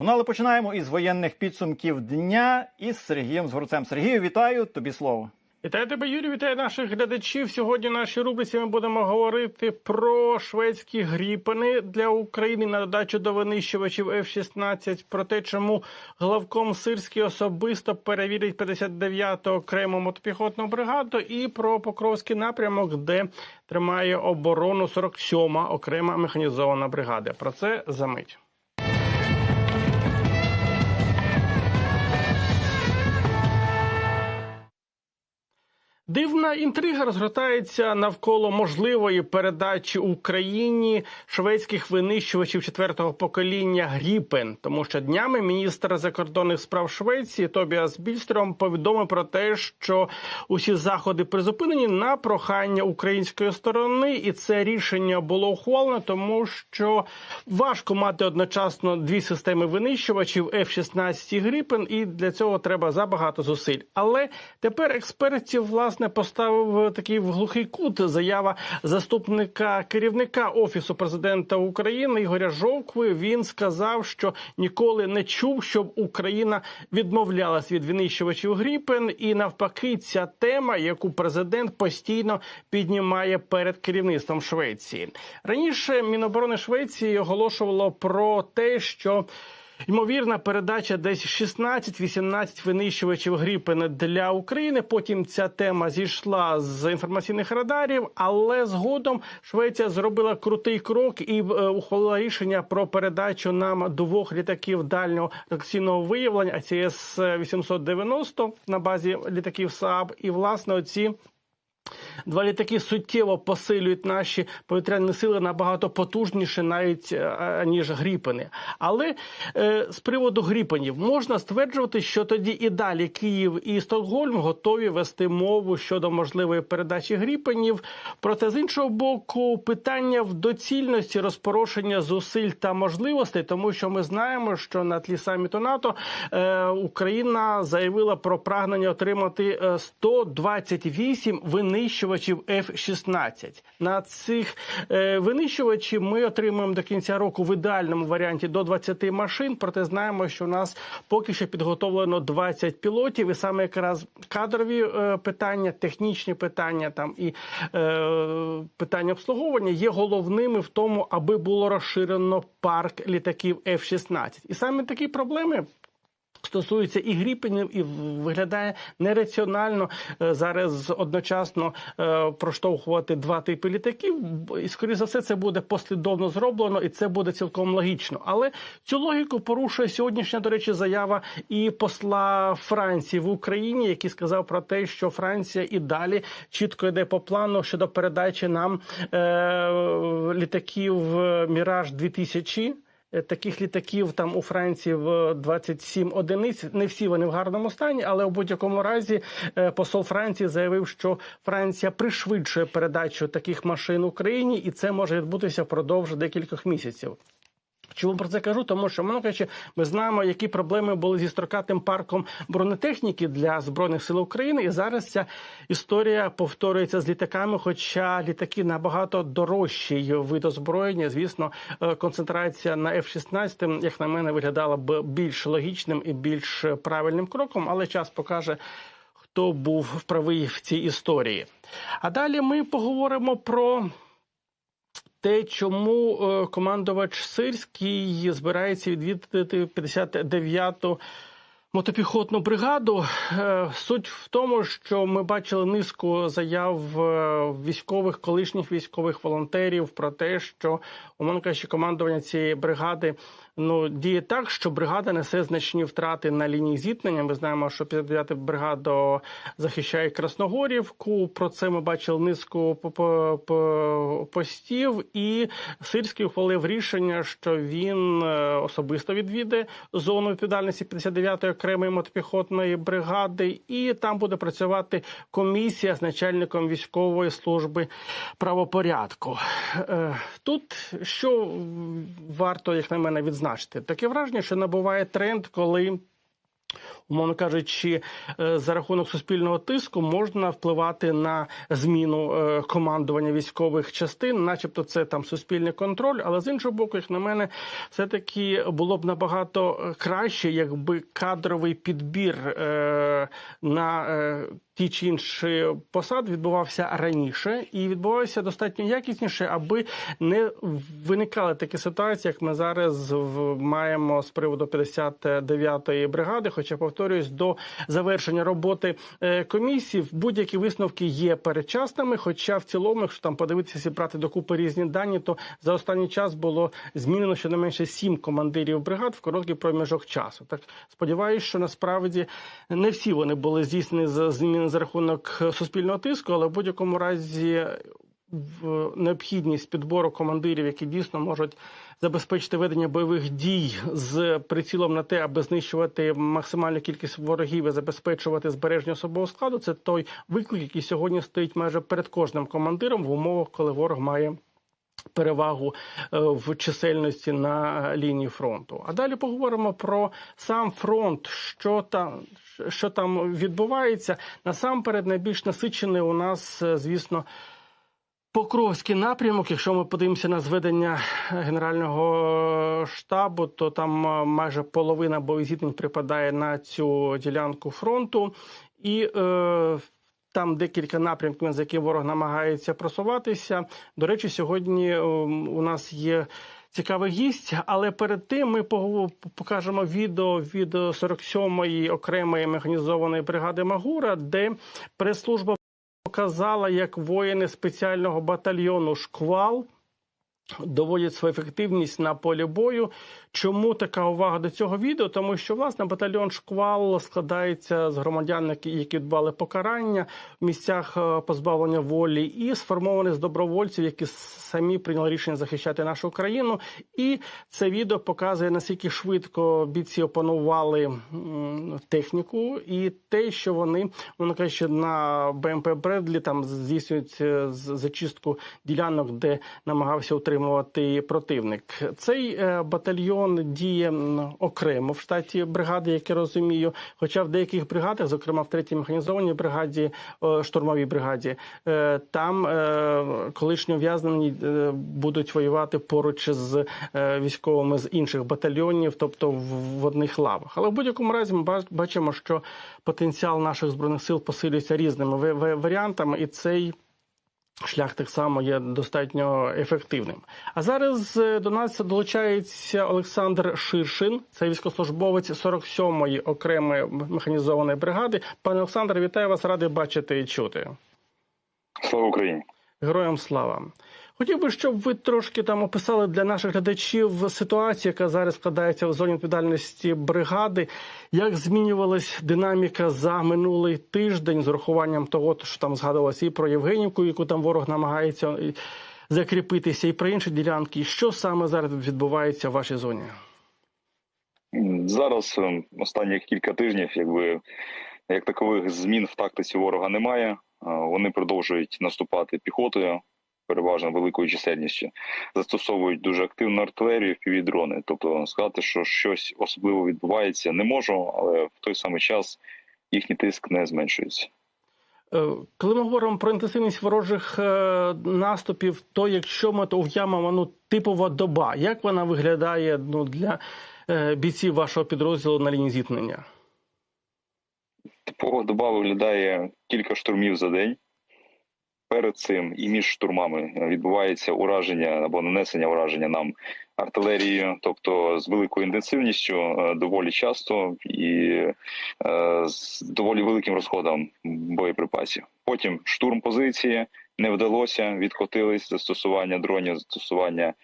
Ну, але починаємо із воєнних підсумків дня із Сергієм Згорцем. Сергію, вітаю тобі слово. Вітаю тебе, Юрій, вітаю наших глядачів. Сьогодні в нашій рубриці ми будемо говорити про шведські гріпени для України на додачу до винищувачів F-16, про те, чому главком Сирський особисто перевірить 59-ту окрему мотопіхотну бригаду, і про Покровський напрямок, де тримає оборону 47-ма окрема механізована бригада. Про це за мить. Дивна інтрига розгортається навколо можливої передачі Україні шведських винищувачів четвертого покоління Гріпен, тому що днями міністр закордонних справ Швеції Тобіас Більстром повідомив про те, що усі заходи призупинені на прохання української сторони, і це рішення було ухвалено, тому що важко мати одночасно дві системи винищувачів F-16 Гріпен, і для цього треба забагато зусиль. Але тепер експертів власне поставив такий в глухий кут заява заступника керівника офісу президента України Ігоря Жовкви. Він сказав, що ніколи не чув, щоб Україна відмовлялась від винищувачів Гріпен, і навпаки, ця тема, яку президент постійно піднімає перед керівництвом Швеції. Раніше Міноборони Швеції оголошувало про те, що Ймовірна передача десь 16-18 винищувачів Гріпен для України. Потім ця тема зійшла з інформаційних радарів, але згодом Швеція зробила крутий крок і е, ухвалила рішення про передачу нам двох літаків дальнього реакційного виявлення АЦС 890 на базі літаків СААБ. І власне оці. Два літаки суттєво посилюють наші повітряні сили набагато потужніше, навіть е, ніж гріпени. Але е, з приводу гріпенів можна стверджувати, що тоді і далі Київ і Стокгольм готові вести мову щодо можливої передачі гріпенів. Проте з іншого боку, питання в доцільності розпорошення зусиль та можливостей, тому що ми знаємо, що на тлі саміту НАТО е, Україна заявила про прагнення отримати е, 128 винищувачів F-16. На цих е, винищувачів ми отримуємо до кінця року в ідеальному варіанті до 20 машин. Проте знаємо, що у нас поки що підготовлено 20 пілотів, і саме якраз кадрові е, питання, технічні питання там і е, питання обслуговування є головними в тому, аби було розширено парк літаків F-16. І саме такі проблеми. Стосується і гріпенів, і виглядає нераціонально е, зараз одночасно е, проштовхувати два типи літаків. І скоріше за все, це буде послідовно зроблено, і це буде цілком логічно. Але цю логіку порушує сьогоднішня, до речі, заява і посла Франції в Україні, який сказав про те, що Франція і далі чітко йде по плану щодо передачі нам е, літаків Міраж 2000 Е, Таких літаків там у Франції в 27 одиниць. Не всі вони в гарному стані, але у будь-якому разі е, посол Франції заявив, що Франція пришвидшує передачу таких машин Україні, і це може відбутися впродовж декількох місяців. Чому про це кажу? Тому що мовно кажучи, ми знаємо, які проблеми були зі строкатим парком бронетехніки для збройних сил України, і зараз ця історія повторюється з літаками. Хоча літаки набагато дорожчий вид озброєння. Звісно, е, концентрація на F-16, як на мене, виглядала б більш логічним і більш правильним кроком, але час покаже. Хто був правий в цій історії? А далі ми поговоримо про те, чому е, командувач Сирський збирається відвідати 59-ту мотопіхотну бригаду. Е, Суть в тому, що ми бачили низку заяв е, військових, колишніх військових волонтерів про те, що умовно кажучи, командування цієї бригади ну діє так, що бригада несе значні втрати на лінії зіткнення. Ми знаємо, що 59-та бригада захищає Красногорівку. Про це ми бачили низку по- по- по- постів. І Сирський ухвалив рішення, що він е, особисто відвідає зону відповідальності 59-ї окремої мотопіхотної бригади, і там буде працювати комісія з начальником військової служби правопорядку. Е, Тут що варто, як на мене, відзначити? Таке враження, що набуває тренд, коли умовно кажучи, е, за рахунок суспільного тиску можна впливати на зміну е, командування військових частин, начебто це там суспільний контроль. Але з іншого боку, як на мене, все таки було б набагато краще, якби кадровий підбір е, на е, ті чи інші посади відбувався раніше і відбувався достатньо якісніше, аби не виникали такі ситуації, як ми зараз маємо з приводу 59-ї бригади. Хоча повторюсь, до завершення роботи е, комісії будь-які висновки є передчасними. Хоча в цілому, якщо там подивитися зібрати докупи різні дані, то за останній час було змінено щонайменше сім командирів бригад в короткий проміжок часу. Так сподіваюся, що насправді не всі вони були здійснені за зміни за рахунок суспільного тиску, але в будь-якому разі необхідність підбору командирів, які дійсно можуть забезпечити ведення бойових дій з прицілом на те, аби знищувати максимальну кількість ворогів і забезпечувати збереження особового складу. Це той виклик, який сьогодні стоїть майже перед кожним командиром в умовах, коли ворог має. Перевагу е, в чисельності на лінії фронту. А далі поговоримо про сам фронт, що там, що там відбувається. Насамперед, найбільш насичений у нас, е, звісно, Покровський напрямок. Якщо ми подивимося на зведення Генерального штабу, то там е, майже половина бойових припадає на цю ділянку фронту, і е, там декілька напрямків, за які ворог намагається просуватися. До речі, сьогодні е, у нас є. Цікавий гість, але перед тим ми покажемо відео від 47-ї окремої механізованої бригади Магура, де прес-служба показала, як воїни спеціального батальйону Шквал доводять свою ефективність на полі бою. Чому така увага до цього відео? Тому що власне батальйон Шквал складається з громадян, які дбали покарання в місцях е, позбавлення волі, і сформований з добровольців, які самі прийняли рішення захищати нашу країну. І це відео показує наскільки швидко бійці опанували техніку, і те, що вони воно каже, на БМП Бредлі там здійснюють е, зачистку ділянок, де намагався утримувати противник. Цей е, батальйон діє окремо в штаті бригади, як я розумію. Хоча в деяких бригадах, зокрема в третій механізованій бригаді, е, штурмовій бригаді, е, там колишні ув'язнені будуть воювати поруч з військовими з інших батальйонів, тобто в, одних лавах. Але в будь-якому разі ми бач- бачимо, що потенціал наших збройних сил посилюється різними варіантами, і цей. Шлях так само є достатньо ефективним. А зараз е, до нас долучається Олександр Ширшин, це військовослужбовець 47-ї окремої механізованої бригади. Пане Олександр, вітаю вас, радий бачити і чути. Слава Україні! Героям слава. Хотів би, щоб ви трошки там описали для наших глядачів ситуацію, яка зараз складається в зоні відповідальності бригади. Як змінювалась динаміка за минулий тиждень з урахуванням того, що там згадувалося і про Євгенівку, яку там ворог намагається закріпитися, і про інші ділянки. Що саме зараз відбувається в вашій зоні? Зараз е, останні кілька тижнів, якби як такових змін в тактиці ворога немає. Е, Вони продовжують наступати піхотою, переважно великою чисельністю, застосовують дуже активну артилерію, півдрони. Тобто сказати, що щось особливо відбувається, не можу, але в той самий час їхній тиск не зменшується. Е, Коли ми говоримо про інтенсивність ворожих е, наступів, то якщо ми то уявимо ну, типова доба, як вона виглядає ну, для е, бійців вашого підрозділу на лінії зіткнення? Типова доба виглядає кілька штурмів за день. Перед цим і між штурмами відбувається ураження або нанесення ураження нам артилерією, тобто з великою інтенсивністю, е, доволі часто і е, з доволі великим розходом боєприпасів. Потім штурм позиції не вдалося, відкотились застосування дронів, застосування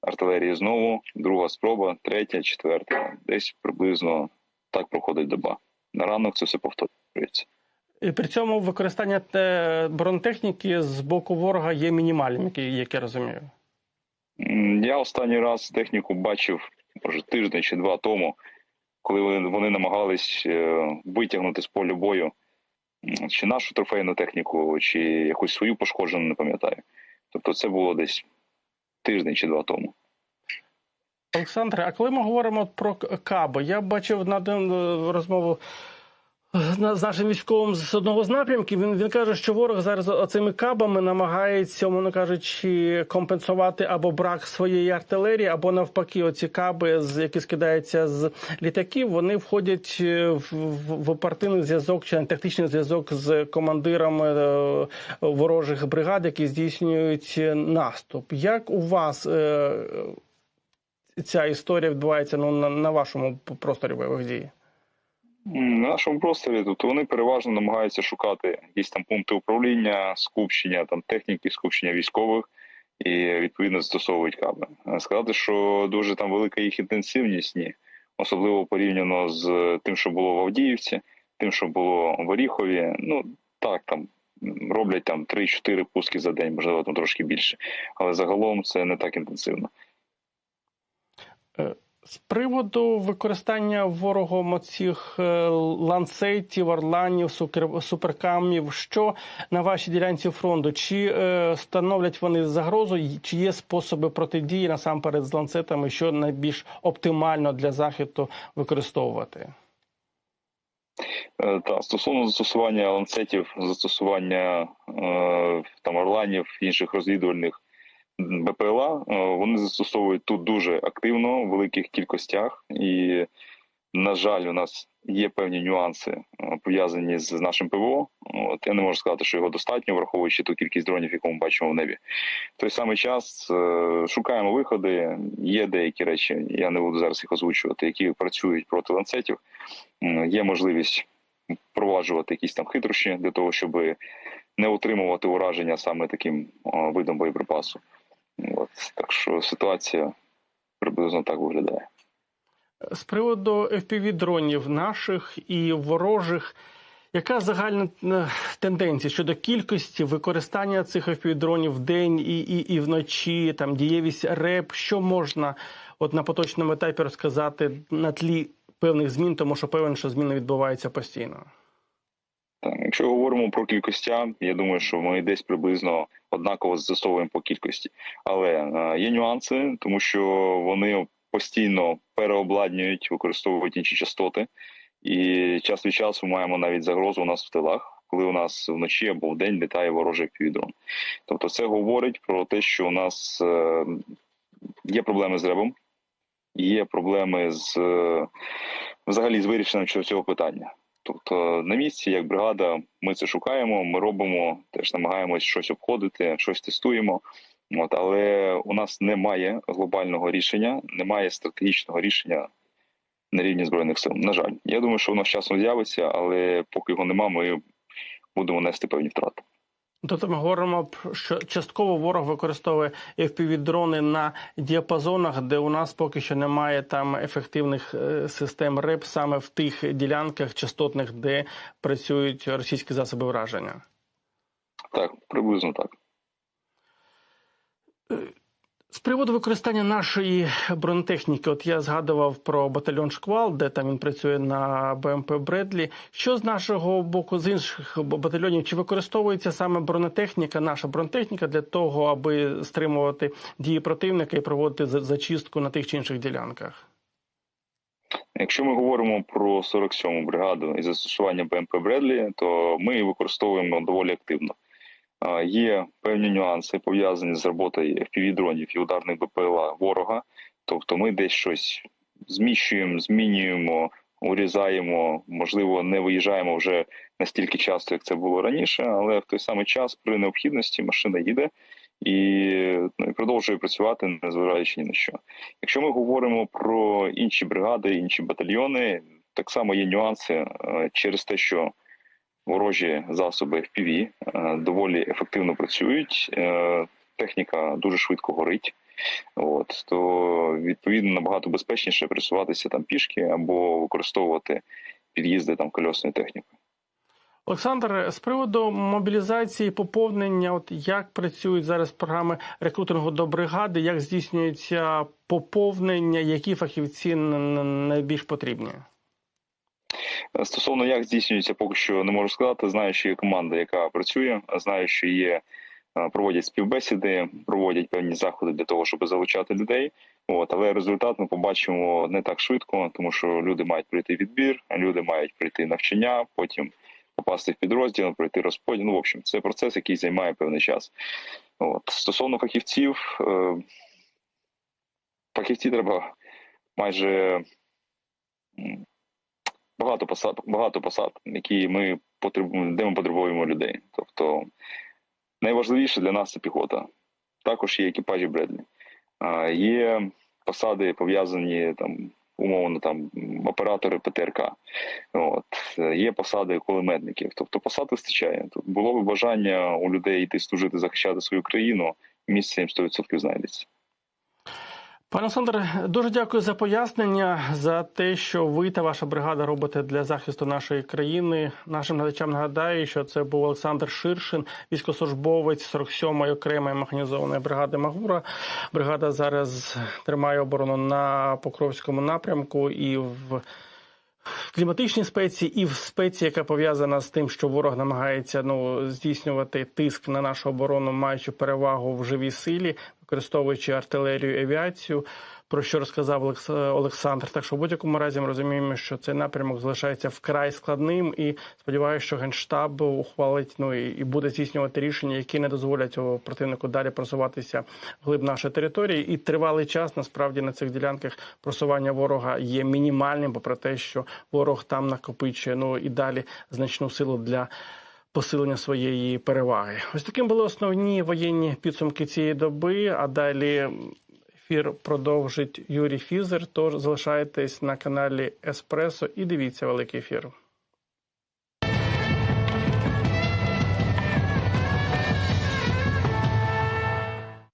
артилерії знову. Друга спроба, третя, четверта. Десь приблизно так проходить доба. На ранок це все повторюється. І при цьому використання бронетехніки з боку ворога є мінімальним, як, я- розумію. Я останній раз техніку бачив може тиждень чи два тому, коли вони, вони намагались е, витягнути з поля бою чи нашу трофейну техніку, чи якусь свою пошкоджену, не пам'ятаю. Тобто це було десь тиждень чи два тому. Олександре, а коли ми говоримо про К- каби, я бачив на один е, розмову з нашим військовим з одного з напрямків. Він він каже, що ворог зараз оцими кабами намагається, мовно кажучи, компенсувати або брак своєї артилерії, або навпаки, оці каби, з які скидаються з літаків, вони входять е, в, в, оперативний зв'язок чи тактичний зв'язок з командирами е, ворожих бригад, які здійснюють е, наступ. Як у вас ця історія відбувається ну, на, на вашому просторі бойових дій? На нашому просторі, тобто вони переважно намагаються шукати якісь там пункти управління, скупчення там техніки, скупчення військових і відповідно застосовують каби. Е, Сказати, що дуже там велика їх інтенсивність, ні. Особливо порівняно з тим, що було в Авдіївці, тим, що було в Оріхові. Ну так там роблять там 3-4 пуски за день, можливо, там трошки більше. Але загалом це не так інтенсивно. З приводу використання ворогом оцих е, ланцетів, орланів, суперкамів, що на вашій ділянці фронту? Чи е, становлять вони загрозу, чи є способи протидії насамперед з ланцетами, що найбільш оптимально для захисту використовувати? Е, Та стосовно застосування ланцетів, застосування там орланів, інших розвідувальних БПЛА, е, вони застосовують тут дуже активно в великих кількостях, і на жаль, у нас є певні нюанси е, пов'язані з нашим ПВО. От я не можу сказати, що його достатньо, враховуючи ту кількість дронів, яку ми бачимо в небі. В той самий час е, шукаємо виходи. Є деякі речі, я не буду зараз їх озвучувати, які працюють проти ланцетів. Є можливість впроваджувати якісь там хитрощі для того, щоб не отримувати ураження саме таким видом боєприпасу. От так що ситуація приблизно так виглядає. З приводу fpv дронів наших і ворожих, яка загальна е, тенденція щодо кількості використання цих fpv дронів в день і, і, і вночі, там дієвість РЕП, що можна от на поточному етапі розказати на тлі певних змін, тому що певен, що зміни відбуваються постійно. Так, якщо говоримо про кількостя, я думаю, що ми десь приблизно однаково застосовуємо по кількості. Але е, є нюанси, тому що вони постійно переобладнюють, використовують інші частоти, і час від часу маємо навіть загрозу у нас в тилах, коли у нас вночі або в день літає ворожий півдрон. Тобто, це говорить про те, що у нас е, є проблеми з ребом, є проблеми з е, взагалі з вирішенням цього питання. Тобто на місці, як бригада, ми це шукаємо, ми робимо, теж намагаємось щось обходити, щось тестуємо. От, але у нас немає глобального рішення, немає стратегічного рішення на рівні збройних сил. На жаль, я думаю, що воно з часом з'явиться, але поки його нема, ми будемо нести певні втрати. Тобто ми говоримо, що частково ворог використовує fpv дрони на діапазонах, де у нас поки що немає там ефективних е, систем РЕП саме в тих ділянках частотних, де працюють російські засоби враження. Так, приблизно так. З приводу використання нашої бронетехніки, от я згадував про батальйон Шквал, де там він працює на БМП Бредлі. Що з нашого боку, з інших батальйонів, чи використовується саме бронетехніка, наша бронетехніка для того, аби стримувати дії противника і проводити за- зачистку на тих чи інших ділянках? Якщо ми говоримо про 47-му бригаду і застосування БМП Бредлі, то ми використовуємо доволі активно. Є певні нюанси пов'язані з роботою FPV-дронів і ударних БПЛА ворога. Тобто ми десь щось зміщуємо, змінюємо, урізаємо, можливо, не виїжджаємо вже настільки часто, як це було раніше, але в той самий час при необхідності машина їде і, ну, і продовжує працювати, незважаючи ні на що. Якщо ми говоримо про інші бригади, інші батальйони, так само є нюанси е, через те, що ворожі засоби FPV е, доволі ефективно працюють. е, Техніка дуже швидко горить. От то відповідно набагато безпечніше пересуватися там пішки або використовувати під'їзди там кольосної техніки. Олександр, з приводу мобілізації, поповнення, от як працюють зараз програми рекрутингу до бригади, як здійснюється поповнення, які фахівці найбільш потрібні? Е, Стосовно як здійснюється, поки що не можу сказати. Знаю, що є команда, яка працює. Знаю, що є е, проводять співбесіди, проводять певні заходи для того, щоб залучати людей. От, але результат ми побачимо не так швидко, тому що люди мають пройти відбір, люди мають пройти навчання, потім попасти в підрозділ, пройти розподіл. Ну, в общем, це процес, який займає певний час. От. Стосовно фахівців, е, фахівці треба майже багато посад, багато посад, які ми потребуємо, де ми потребуємо людей. Тобто найважливіше для нас це піхота. Також є екіпажі Бредлі. А, Є посади пов'язані там. Умовно, там оператори ПТРК, от є посади кулеметників. Тобто посад вистачає. Тут було б бажання у людей йти служити, захищати свою країну. Місце їм 100% знайдеться. Пане Олександр, дуже дякую за пояснення, за те, що ви та ваша бригада робите для захисту нашої країни. Нашим глядачам нагадаю, що це був Олександр Ширшин, військовослужбовець 47-ї окремої механізованої бригади Магура. Бригада зараз тримає оборону на Покровському напрямку і в. В кліматичній спеції і в спеці, яка пов'язана з тим, що ворог намагається ну здійснювати тиск на нашу оборону, маючи перевагу в живій силі, використовуючи артилерію, авіацію, про що розказав Олекс- Олександр. Так що в будь-якому разі ми розуміємо, що цей напрямок залишається вкрай складним, і сподіваюся, що генштаб ухвалить ну і буде здійснювати рішення, які не дозволять противнику далі просуватися вглиб нашої території. І тривалий час насправді на цих ділянках просування ворога є мінімальним, попри те, що ворог там накопичує ну і далі значну силу для. Посилення своєї переваги. Ось таким були основні воєнні підсумки цієї доби. А далі ефір продовжить Юрій Фізер. Тож залишайтесь на каналі Еспресо і дивіться великий ефір.